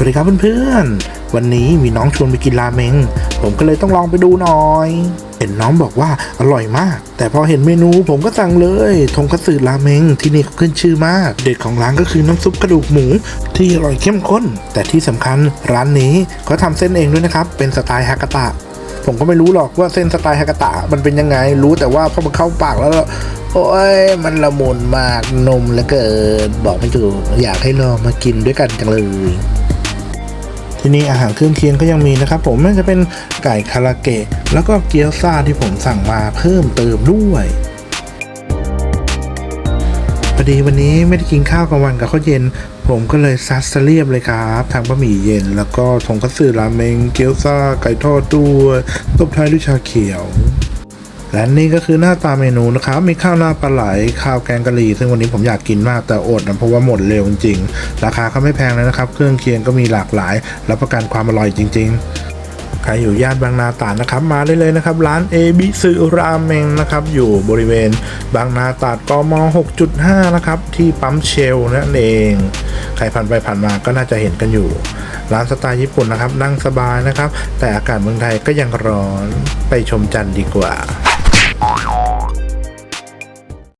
สวัสดีครับเพื่อนๆ วันนี้มีน้องชวนไปกินราเมง ผมก็เลยต้องลองไปดูหน่อย เห็นน้องบอกว่าอร่อยมาก แต่พอเห็นเมนูผมก็สั่งเลยทงคัตสึราเมงที่นี่ขึ้นชื่อมาก เด็ดของร้านก็คือน้ำซุปกระดูกหมู ที่อร่อยเข้มข้น แต่ที่สำคัญร้านนี้เขาทำเส้นเองด้วยนะครับ เป็นสไตล์ฮากาตะ ผมก็ไม่รู้หรอกว่าเส้นสไตล์ฮากาตะมันเป็นยังไง รู้แต่ว่าพอมันเข้าปากแล้วโอ้ยมันละมุนมากนมเหลือเกิน บอกไม่ถูกอยากให้ลองมากินด้วยกันจังเลย ที่นี่อาหารเครื่องเคียงก็ยังมีนะครับ ผมไม่ว่าจะเป็นไก่คาราเกะแล้วก็เกี๊ยวซ่าที่ผมสั่งมาเพิ่มเติมด้วยพอดีวันนี้ไม่ได้กินข้าวกลางวันกับข้าวเย็น ผมก็เลยซัดสเรียบเลยครับทางบะหมี่เย็น แล้วก็ทงคัตสึราเมงเกี๊ยวซ่าไก่ทอดด้วยตบท้ายด้วยชาเขียว และนี่ก็คือหน้าตาเมนูนะครับ มีข้าวหน้าปลาไหล ข้าวแกงกะหรี่ ซึ่งวันนี้ผมอยากกินมากแต่อดนะเพราะว่าหมดเร็วจริงๆ ราคาก็ไม่แพงเลยนะครับ เครื่องเคียงก็มีหลากหลาย รับประกันความอร่อยจริง ๆใครอยู่ย่านบางนาตราดนะครับมาได้เลยนะครับ ร้านเอบิซึราเมงนะครับอยู่บริเวณบางนาตราดกม 6.5 นะครับที่ปั๊มเชลนั่นเอง ใครผ่านไปผ่านมาก็น่าจะเห็นกันอยู่ ร้านสไตล์ญี่ปุ่นนะครับนั่งสบายนะครับ แต่อากาศเมืองไทยก็ยังร้อนไปชมจันดีกว่า